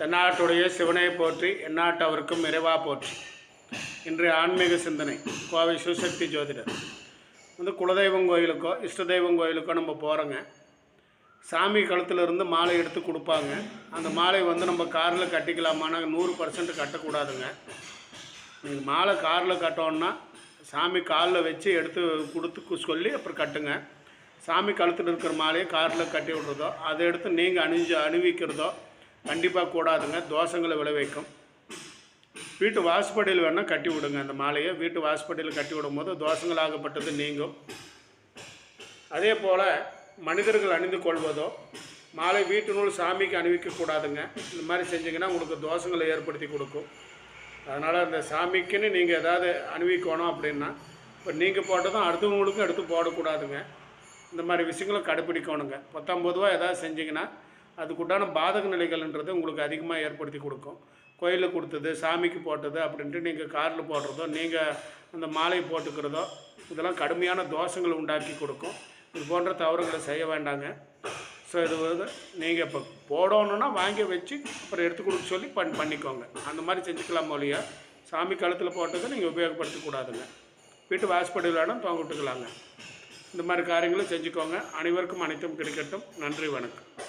தென்னாட்டுடைய சிவனை போற்றி எந்நாட்டவருக்கும் இறைவா போற்றி. இன்றைய ஆன்மீக சிந்தனை கோவை சிவசக்தி ஜோதிடர். வந்து குலதெய்வம் கோயிலுக்கோ இஷ்ட தெய்வம் கோயிலுக்கோ நம்ம போகிறோங்க சாமி கழுத்துல இருந்து மாலை எடுத்து கொடுப்பாங்க. அந்த மாலை வந்து நம்ம காரில் கட்டிக்கலாமான்னா நூறு பர்சன்ட் கட்டக்கூடாதுங்க. நீங்கள் மாலை காரில் கட்டோன்னா சாமி காலில் வச்சு எடுத்து கொடுத்து சொல்லி அப்புறம் கட்டுங்க. சாமி கழுத்தில் இருக்கிற மாலையை காரில் கட்டி விடுறதோ அதை எடுத்து நீங்கள் அணிஞ்சு அணிவிக்கிறதோ கண்டிப்பாக கூடாதுங்க. தோஷங்களை விளைவிக்கும். வீட்டு வாசப்படியில் வேணால் கட்டி விடுங்க. அந்த மாலையை வீட்டு வாசப்படியில் கட்டி விடும்போது தோஷங்களாகப்பட்டது நீங்கும். அதே போல் மனிதர்கள் அணிந்து கொள்வதோ மாலை வீட்டு நூல் சாமிக்கு அணிவிக்கக்கூடாதுங்க இந்த மாதிரி செஞ்சிங்கன்னா உங்களுக்கு தோஷங்களை ஏற்படுத்தி கொடுக்கும். அதனால் அந்த சாமிக்குன்னு நீங்கள் எதாவது அணிவிக்கணும் அப்படின்னா இப்போ நீங்கள் போட்டதும் அடுத்தவங்களுக்கும் எடுத்து போடக்கூடாதுங்க. இந்த மாதிரி விஷயங்களை கடைப்பிடிக்கணுங்க. ரூபா எதாவது செஞ்சிங்கன்னா அதுக்குண்டான பாதக நிலைகள்ன்றது உங்களுக்கு அதிகமாக ஏற்படுத்தி கொடுக்கும். கோயிலில் கொடுத்தது சாமிக்கு போட்டது அப்படின்ட்டு நீங்கள் காரில் போடுறதோ நீங்கள் அந்த மாலை போட்டுக்கிறதோ இதெல்லாம் கடுமையான தோஷங்களை உண்டாக்கி கொடுக்கும். இது போன்ற தவறுகளை செய்ய வேண்டாங்க. ஸோ இது வந்து நீங்கள் இப்போ போடணுன்னா வாங்கி வச்சு அப்புறம் எடுத்து கொடுக்க சொல்லி பண் பண்ணிக்கோங்க. அந்த மாதிரி செஞ்சுக்கலாம் மொழியா சாமி கழுத்தில் போட்டதை நீங்கள் உபயோகப்படுத்தக்கூடாதுங்க வீட்டு வாசப்படியில் வேணும் தொங்க விட்டுக்கலாங்க. இந்த மாதிரி காரியங்களும் செஞ்சுக்கோங்க. அனைவருக்கும் அனைத்தும் கிடைக்கட்டும். நன்றி வணக்கம்.